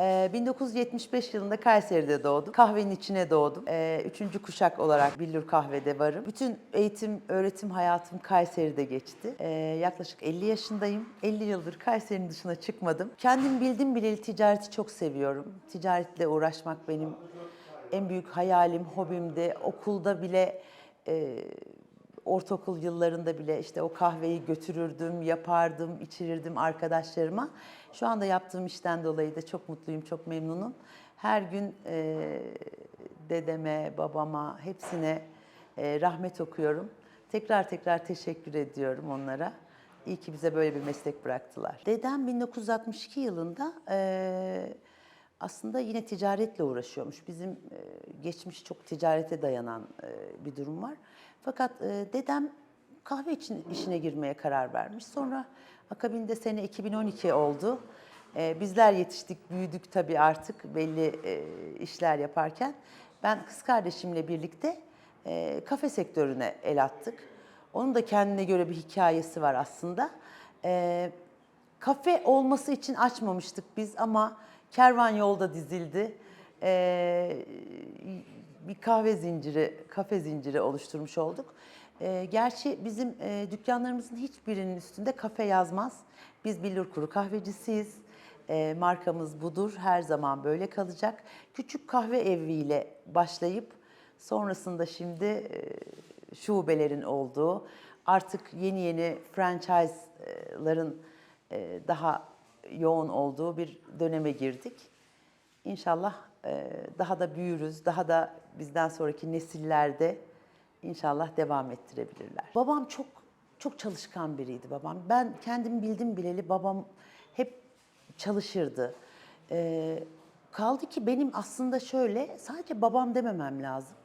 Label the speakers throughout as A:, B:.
A: Ee, 1975 yılında Kayseri'de doğdum. Kahvenin içine doğdum. Ee, üçüncü kuşak olarak Billur Kahve'de varım. Bütün eğitim, öğretim hayatım Kayseri'de geçti. Ee, yaklaşık 50 yaşındayım. 50 yıldır Kayseri'nin dışına çıkmadım. Kendim bildim bileli ticareti çok seviyorum. Ticaretle uğraşmak benim en büyük hayalim, hobimdi. Okulda bile e, ortaokul yıllarında bile işte o kahveyi götürürdüm, yapardım, içirirdim arkadaşlarıma. Şu anda yaptığım işten dolayı da çok mutluyum, çok memnunum. Her gün e, dedeme, babama, hepsine e, rahmet okuyorum. Tekrar tekrar teşekkür ediyorum onlara. İyi ki bize böyle bir meslek bıraktılar. Dedem 1962 yılında e, aslında yine ticaretle uğraşıyormuş. Bizim e, geçmiş çok ticarete dayanan e, bir durum var. Fakat e, dedem kahve için işine girmeye karar vermiş. Sonra akabinde sene 2012 oldu. E, bizler yetiştik, büyüdük tabii artık belli e, işler yaparken. Ben kız kardeşimle birlikte e, kafe sektörüne el attık. Onun da kendine göre bir hikayesi var aslında. E, kafe olması için açmamıştık biz ama kervan yolda dizildi. E, bir kahve zinciri, kafe zinciri oluşturmuş olduk. E, gerçi bizim e, dükkanlarımızın hiçbirinin üstünde kafe yazmaz. Biz Billur Kuru kahvecisiyiz. E, markamız budur. Her zaman böyle kalacak. Küçük kahve eviyle başlayıp sonrasında şimdi e, şubelerin olduğu, artık yeni yeni franchise'ların e, daha yoğun olduğu bir döneme girdik. İnşallah daha da büyürüz, daha da bizden sonraki nesillerde inşallah devam ettirebilirler. Babam çok çok çalışkan biriydi babam. Ben kendim bildim bileli babam hep çalışırdı. E, kaldı ki benim aslında şöyle sadece babam dememem lazım.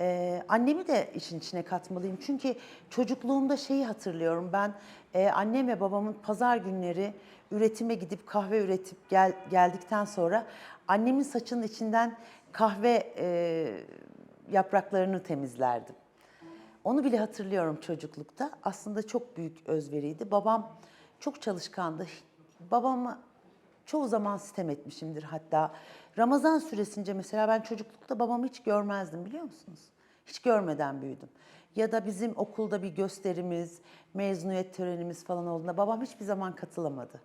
A: Ee, annemi de işin içine katmalıyım. Çünkü çocukluğumda şeyi hatırlıyorum. Ben e, annem ve babamın pazar günleri üretime gidip kahve üretip gel, geldikten sonra annemin saçının içinden kahve e, yapraklarını temizlerdim. Onu bile hatırlıyorum çocuklukta. Aslında çok büyük özveriydi. Babam çok çalışkandı. Babama çoğu zaman sitem etmişimdir hatta. Ramazan süresince mesela ben çocuklukta babamı hiç görmezdim biliyor musunuz? Hiç görmeden büyüdüm. Ya da bizim okulda bir gösterimiz, mezuniyet törenimiz falan olduğunda babam hiçbir zaman katılamadı.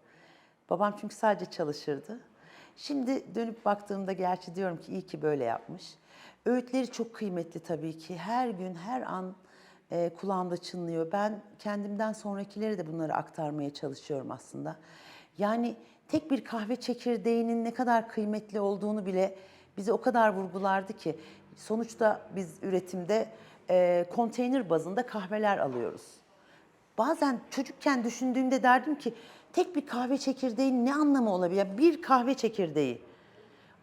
A: Babam çünkü sadece çalışırdı. Şimdi dönüp baktığımda gerçi diyorum ki iyi ki böyle yapmış. Öğütleri çok kıymetli tabii ki. Her gün, her an e, kulağımda çınlıyor. Ben kendimden sonrakileri de bunları aktarmaya çalışıyorum aslında. Yani tek bir kahve çekirdeğinin ne kadar kıymetli olduğunu bile bize o kadar vurgulardı ki sonuçta biz üretimde e, konteyner bazında kahveler alıyoruz. Bazen çocukken düşündüğümde derdim ki tek bir kahve çekirdeğin ne anlamı olabilir? Bir kahve çekirdeği.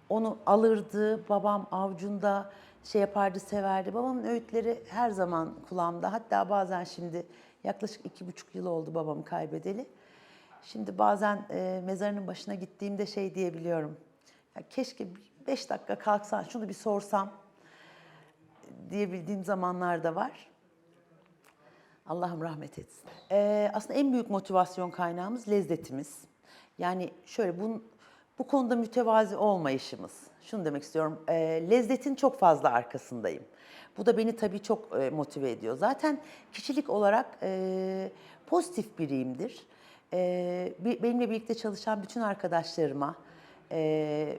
A: Onu alırdı, babam avcunda şey yapardı, severdi. Babamın öğütleri her zaman kulağımda. Hatta bazen şimdi yaklaşık iki buçuk yıl oldu babamı kaybedeli. Şimdi bazen e, mezarının başına gittiğimde şey diyebiliyorum. Ya keşke beş dakika kalksan şunu bir sorsam diyebildiğim zamanlar da var. Allah'ım rahmet etsin. Ee, aslında en büyük motivasyon kaynağımız lezzetimiz. Yani şöyle bu, bu konuda mütevazi olmayışımız. Şunu demek istiyorum, e, lezzetin çok fazla arkasındayım. Bu da beni tabii çok e, motive ediyor. Zaten kişilik olarak e, pozitif biriyimdir. E, benimle birlikte çalışan bütün arkadaşlarıma, e,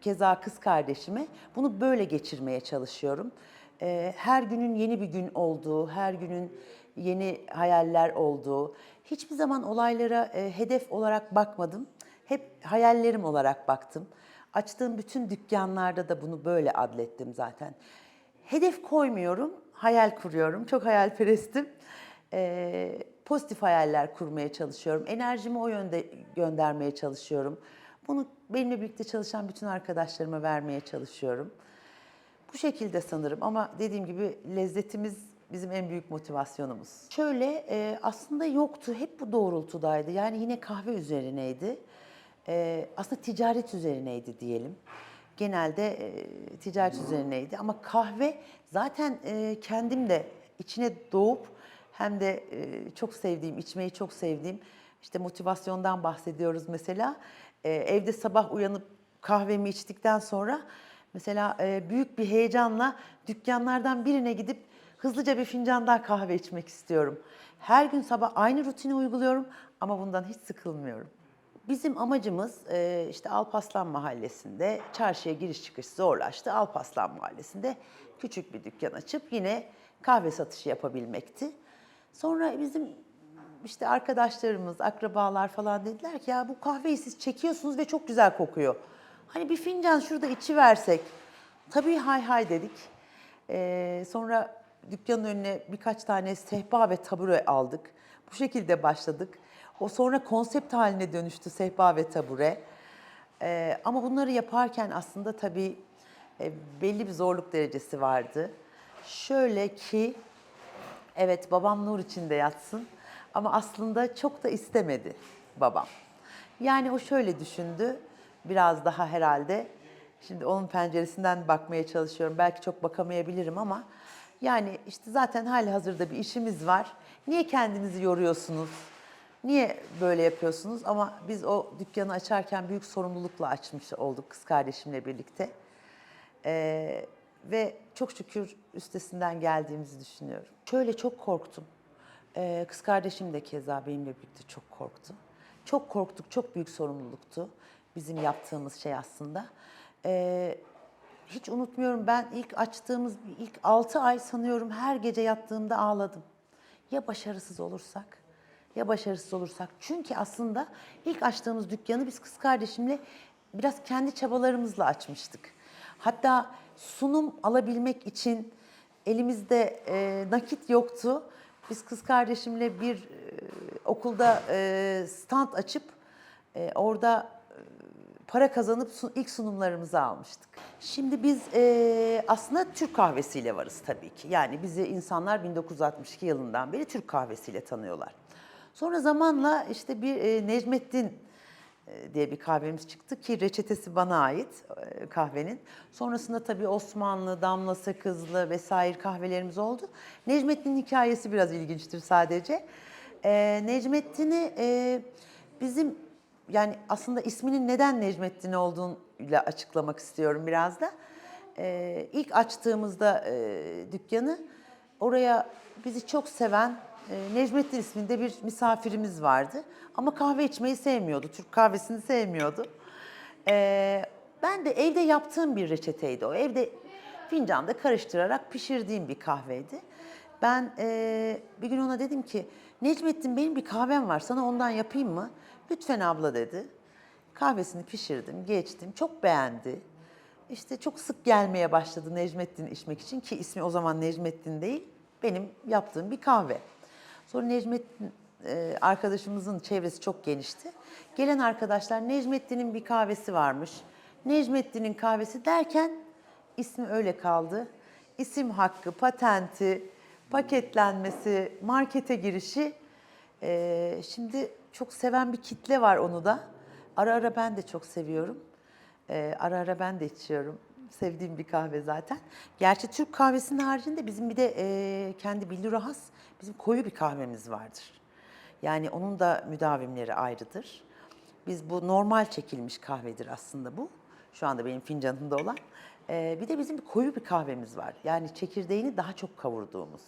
A: keza kız kardeşime bunu böyle geçirmeye çalışıyorum. Ee, her günün yeni bir gün olduğu, her günün yeni hayaller olduğu, hiçbir zaman olaylara e, hedef olarak bakmadım. Hep hayallerim olarak baktım. Açtığım bütün dükkanlarda da bunu böyle adlettim zaten. Hedef koymuyorum, hayal kuruyorum. Çok hayalperestim. Ee, pozitif hayaller kurmaya çalışıyorum. Enerjimi o yönde göndermeye çalışıyorum. Bunu benimle birlikte çalışan bütün arkadaşlarıma vermeye çalışıyorum. Bu şekilde sanırım ama dediğim gibi lezzetimiz bizim en büyük motivasyonumuz. Şöyle e, aslında yoktu, hep bu doğrultudaydı. Yani yine kahve üzerineydi. E, aslında ticaret üzerineydi diyelim. Genelde e, ticaret üzerineydi ama kahve zaten kendim de içine doğup hem de e, çok sevdiğim, içmeyi çok sevdiğim işte motivasyondan bahsediyoruz mesela. E, evde sabah uyanıp kahvemi içtikten sonra mesela e, büyük bir heyecanla dükkanlardan birine gidip hızlıca bir fincan daha kahve içmek istiyorum. Her gün sabah aynı rutini uyguluyorum ama bundan hiç sıkılmıyorum. Bizim amacımız işte Alpaslan Mahallesi'nde çarşıya giriş çıkış zorlaştı. Alpaslan Mahallesi'nde küçük bir dükkan açıp yine kahve satışı yapabilmekti. Sonra bizim işte arkadaşlarımız, akrabalar falan dediler ki ya bu kahveyi siz çekiyorsunuz ve çok güzel kokuyor. Hani bir fincan şurada içi versek. Tabii hay hay dedik. Ee, sonra dükkanın önüne birkaç tane sehpa ve tabure aldık. Bu şekilde başladık. O sonra konsept haline dönüştü sehpa ve tabure. Ee, ama bunları yaparken aslında tabii e, belli bir zorluk derecesi vardı. Şöyle ki Evet babam nur içinde yatsın ama aslında çok da istemedi babam. Yani o şöyle düşündü biraz daha herhalde. Şimdi onun penceresinden bakmaya çalışıyorum. Belki çok bakamayabilirim ama yani işte zaten hali hazırda bir işimiz var. Niye kendinizi yoruyorsunuz? Niye böyle yapıyorsunuz? Ama biz o dükkanı açarken büyük sorumlulukla açmış olduk kız kardeşimle birlikte. Ee, ve çok şükür üstesinden geldiğimizi düşünüyorum. Şöyle çok korktum. Ee, kız kardeşim de keza benimle birlikte çok korktu. Çok korktuk, çok büyük sorumluluktu bizim yaptığımız şey aslında. Ee, hiç unutmuyorum ben ilk açtığımız ilk 6 ay sanıyorum her gece yattığımda ağladım. Ya başarısız olursak? Ya başarısız olursak? Çünkü aslında ilk açtığımız dükkanı biz kız kardeşimle biraz kendi çabalarımızla açmıştık. Hatta sunum alabilmek için elimizde e, nakit yoktu. Biz kız kardeşimle bir e, okulda e, stand açıp e, orada e, para kazanıp su- ilk sunumlarımızı almıştık. Şimdi biz e, aslında Türk kahvesiyle varız tabii ki. Yani bizi insanlar 1962 yılından beri Türk kahvesiyle tanıyorlar. Sonra zamanla işte bir e, Necmettin diye bir kahvemiz çıktı ki reçetesi bana ait e, kahvenin. Sonrasında tabii Osmanlı, Damla Sakızlı vesaire kahvelerimiz oldu. Necmettin'in hikayesi biraz ilginçtir sadece. E, Necmettin'i e, bizim yani aslında isminin neden Necmettin olduğuyla açıklamak istiyorum biraz da. E, ilk açtığımızda e, dükkanı oraya bizi çok seven e, Necmettin isminde bir misafirimiz vardı. Ama kahve içmeyi sevmiyordu. Türk kahvesini sevmiyordu. E, ben de evde yaptığım bir reçeteydi o. Evde fincanda karıştırarak pişirdiğim bir kahveydi. Ben e, bir gün ona dedim ki Necmettin benim bir kahvem var sana ondan yapayım mı? Lütfen abla dedi. Kahvesini pişirdim, geçtim. Çok beğendi. İşte çok sık gelmeye başladı Necmettin içmek için ki ismi o zaman Necmettin değil, benim yaptığım bir kahve. Sonra Necmettin e, arkadaşımızın çevresi çok genişti. Gelen arkadaşlar Necmettin'in bir kahvesi varmış. Necmettin'in kahvesi derken ismi öyle kaldı. İsim hakkı, patenti, paketlenmesi, markete girişi. e, şimdi çok seven bir kitle var onu da. Ara ara ben de çok seviyorum. Ee, ara ara ben de içiyorum. Sevdiğim bir kahve zaten. Gerçi Türk kahvesinin haricinde bizim bir de e, kendi billura has bizim koyu bir kahvemiz vardır. Yani onun da müdavimleri ayrıdır. Biz bu normal çekilmiş kahvedir aslında bu. Şu anda benim fincanımda olan. Ee, bir de bizim bir koyu bir kahvemiz var. Yani çekirdeğini daha çok kavurduğumuz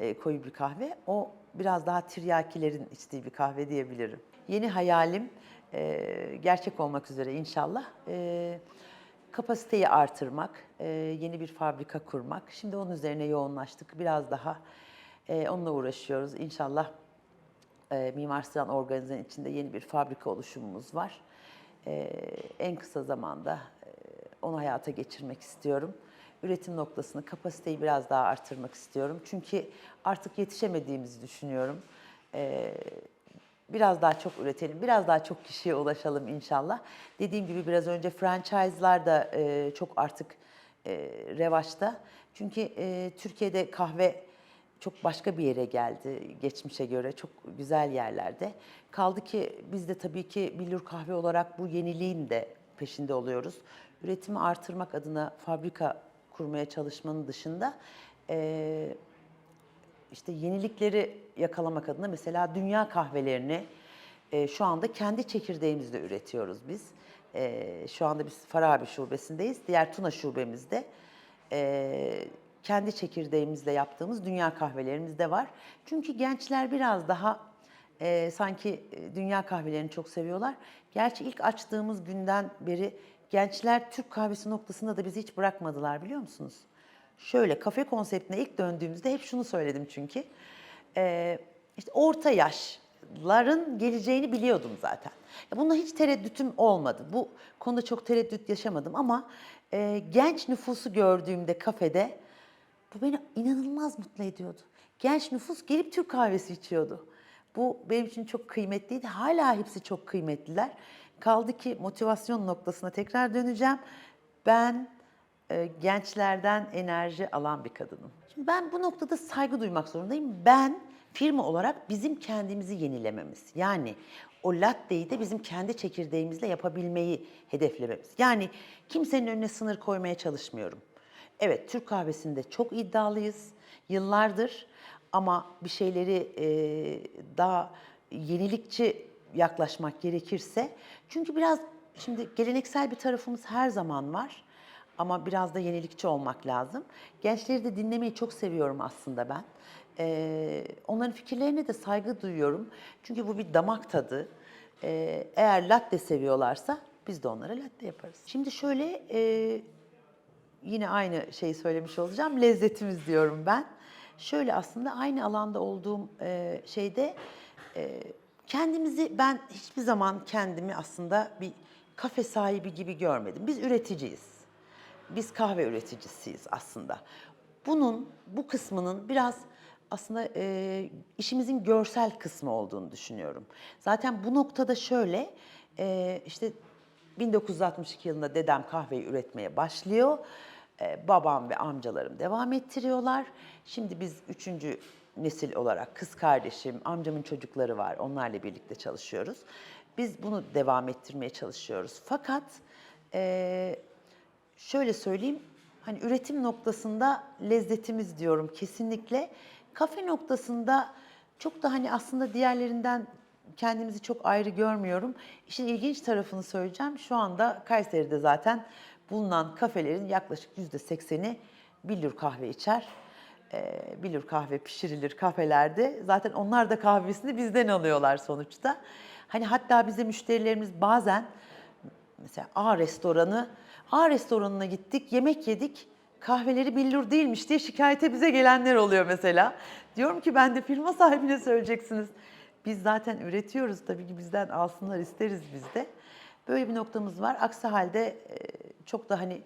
A: e, koyu bir kahve. O biraz daha tiryakilerin içtiği bir kahve diyebilirim. Yeni hayalim e, gerçek olmak üzere inşallah. E, kapasiteyi artırmak, e, yeni bir fabrika kurmak. Şimdi onun üzerine yoğunlaştık. Biraz daha e, onunla uğraşıyoruz. İnşallah e, Mimar Sinan Organize'nin içinde yeni bir fabrika oluşumumuz var. E, en kısa zamanda e, onu hayata geçirmek istiyorum. Üretim noktasını, kapasiteyi biraz daha artırmak istiyorum. Çünkü artık yetişemediğimizi düşünüyorum. Biraz daha çok üretelim, biraz daha çok kişiye ulaşalım inşallah. Dediğim gibi biraz önce franchise'lar da e, çok artık e, revaçta. Çünkü e, Türkiye'de kahve çok başka bir yere geldi geçmişe göre. Çok güzel yerlerde. Kaldı ki biz de tabii ki Billur Kahve olarak bu yeniliğin de peşinde oluyoruz. Üretimi artırmak adına fabrika kurmaya çalışmanın dışında eee işte yenilikleri yakalamak adına mesela dünya kahvelerini e, şu anda kendi çekirdeğimizle üretiyoruz biz. Ee, şu anda biz Farabi şubesindeyiz. Diğer Tuna şubemizde ee, kendi çekirdeğimizle yaptığımız dünya kahvelerimiz de var. Çünkü gençler biraz daha ee, sanki e, dünya kahvelerini çok seviyorlar. Gerçi ilk açtığımız günden beri gençler Türk kahvesi noktasında da bizi hiç bırakmadılar biliyor musunuz? Şöyle kafe konseptine ilk döndüğümüzde hep şunu söyledim çünkü. Ee, işte orta yaşların geleceğini biliyordum zaten. Ya Bunda hiç tereddütüm olmadı. Bu konuda çok tereddüt yaşamadım ama e, genç nüfusu gördüğümde kafede bu beni inanılmaz mutlu ediyordu. Genç nüfus gelip Türk kahvesi içiyordu. Bu benim için çok kıymetliydi. Hala hepsi çok kıymetliler. Kaldı ki motivasyon noktasına tekrar döneceğim. Ben e, gençlerden enerji alan bir kadınım. Şimdi ben bu noktada saygı duymak zorundayım. Ben firma olarak bizim kendimizi yenilememiz. Yani o latteyi de bizim kendi çekirdeğimizle yapabilmeyi hedeflememiz. Yani kimsenin önüne sınır koymaya çalışmıyorum. Evet Türk kahvesinde çok iddialıyız yıllardır ama bir şeyleri e, daha yenilikçi yaklaşmak gerekirse çünkü biraz şimdi geleneksel bir tarafımız her zaman var ama biraz da yenilikçi olmak lazım. Gençleri de dinlemeyi çok seviyorum aslında ben. Ee, onların fikirlerine de saygı duyuyorum. Çünkü bu bir damak tadı. Ee, eğer latte seviyorlarsa biz de onlara latte yaparız. Şimdi şöyle e, yine aynı şeyi söylemiş olacağım. Lezzetimiz diyorum ben. Şöyle aslında aynı alanda olduğum e, şeyde e, kendimizi ben hiçbir zaman kendimi aslında bir kafe sahibi gibi görmedim. Biz üreticiyiz. Biz kahve üreticisiyiz aslında. Bunun bu kısmının biraz aslında e, işimizin görsel kısmı olduğunu düşünüyorum. Zaten bu noktada şöyle e, işte 1962 yılında dedem kahveyi üretmeye başlıyor. Ee, babam ve amcalarım devam ettiriyorlar. Şimdi biz üçüncü nesil olarak kız kardeşim, amcamın çocukları var. Onlarla birlikte çalışıyoruz. Biz bunu devam ettirmeye çalışıyoruz. Fakat eee, şöyle söyleyeyim, hani üretim noktasında lezzetimiz diyorum kesinlikle. Kafe noktasında çok da hani aslında diğerlerinden kendimizi çok ayrı görmüyorum. İşin ilginç tarafını söyleyeceğim. Şu anda Kayseri'de zaten bulunan kafelerin yaklaşık yüzde sekseni billur kahve içer. Ee, billur kahve pişirilir kafelerde. Zaten onlar da kahvesini bizden alıyorlar sonuçta. Hani hatta bize müşterilerimiz bazen mesela A restoranı, A restoranına gittik, yemek yedik. Kahveleri billur değilmiş diye şikayete bize gelenler oluyor mesela. Diyorum ki ben de firma sahibine söyleyeceksiniz. Biz zaten üretiyoruz tabii ki bizden alsınlar isteriz biz de. Böyle bir noktamız var. Aksi halde e, çok da hani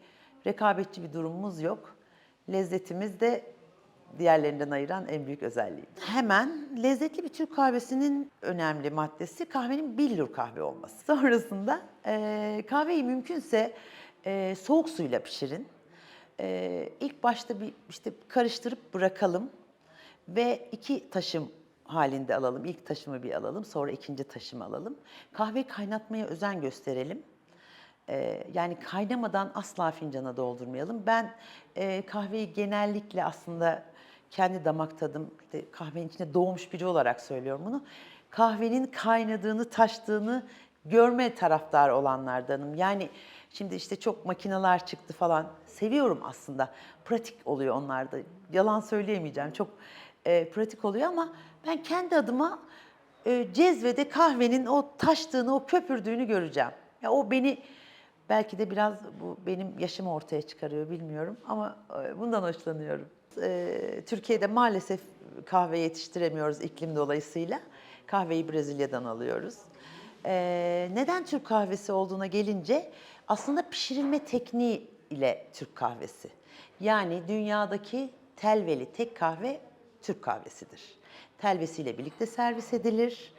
A: rekabetçi bir durumumuz yok. Lezzetimiz de diğerlerinden ayıran en büyük özelliği. Hemen lezzetli bir Türk kahvesinin önemli maddesi kahvenin billur kahve olması. Sonrasında e, kahveyi mümkünse e, soğuk suyla pişirin. E, ilk başta bir işte karıştırıp bırakalım ve iki taşım halinde alalım. İlk taşımı bir alalım, sonra ikinci taşımı alalım. Kahve kaynatmaya özen gösterelim. Ee, yani kaynamadan asla fincana doldurmayalım. Ben e, kahveyi genellikle aslında kendi damak tadım, işte kahvenin içinde doğmuş biri olarak söylüyorum bunu. Kahvenin kaynadığını, taştığını görme taraftarı olanlardanım. Yani şimdi işte çok makineler çıktı falan. Seviyorum aslında. Pratik oluyor onlarda. Yalan söyleyemeyeceğim. Çok e, pratik oluyor ama ben kendi adıma e, cezvede kahvenin o taştığını, o köpürdüğünü göreceğim. Ya o beni belki de biraz bu benim yaşımı ortaya çıkarıyor bilmiyorum ama e, bundan hoşlanıyorum. E, Türkiye'de maalesef kahve yetiştiremiyoruz iklim dolayısıyla. Kahveyi Brezilya'dan alıyoruz. E, neden Türk kahvesi olduğuna gelince aslında pişirilme tekniği ile Türk kahvesi. Yani dünyadaki telveli tek kahve Türk kahvesidir. Telvesiyle birlikte servis edilir.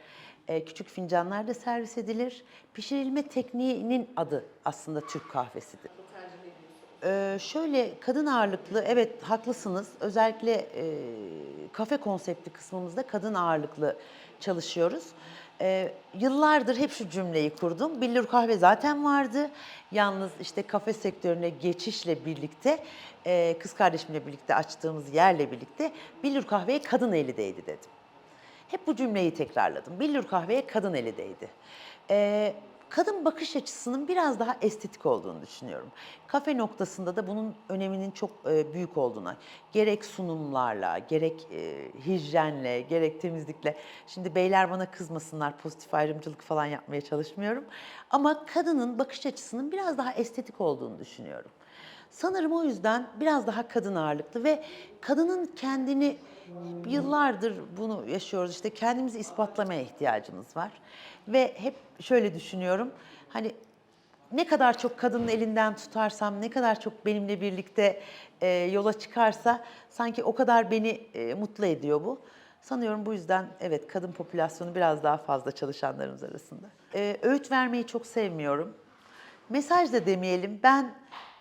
A: Ee, küçük fincanlarda servis edilir. Pişirilme tekniğinin adı aslında Türk kahvesidir. Ee, şöyle kadın ağırlıklı, evet haklısınız. Özellikle e, kafe konseptli kısmımızda kadın ağırlıklı çalışıyoruz. Ee, yıllardır hep şu cümleyi kurdum. Billur kahve zaten vardı. Yalnız işte kafe sektörüne geçişle birlikte, e, kız kardeşimle birlikte açtığımız yerle birlikte Billur kahveye kadın eli değdi dedim. Hep bu cümleyi tekrarladım. Billur kahveye kadın eli değdi. Ee, kadın bakış açısının biraz daha estetik olduğunu düşünüyorum. Kafe noktasında da bunun öneminin çok e, büyük olduğuna, gerek sunumlarla, gerek e, hijyenle, gerek temizlikle. Şimdi beyler bana kızmasınlar, pozitif ayrımcılık falan yapmaya çalışmıyorum. Ama kadının bakış açısının biraz daha estetik olduğunu düşünüyorum. Sanırım o yüzden biraz daha kadın ağırlıklı ve kadının kendini yıllardır bunu yaşıyoruz. İşte kendimizi ispatlamaya ihtiyacımız var. Ve hep şöyle düşünüyorum. Hani ne kadar çok kadının elinden tutarsam, ne kadar çok benimle birlikte e, yola çıkarsa sanki o kadar beni e, mutlu ediyor bu. Sanıyorum bu yüzden evet kadın popülasyonu biraz daha fazla çalışanlarımız arasında. E, öğüt vermeyi çok sevmiyorum. Mesaj da demeyelim. Ben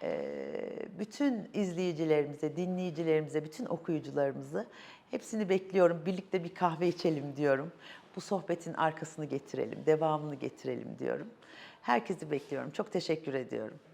A: eee, bütün izleyicilerimize, dinleyicilerimize, bütün okuyucularımızı hepsini bekliyorum. Birlikte bir kahve içelim diyorum. Bu sohbetin arkasını getirelim, devamını getirelim diyorum. Herkesi bekliyorum. Çok teşekkür ediyorum.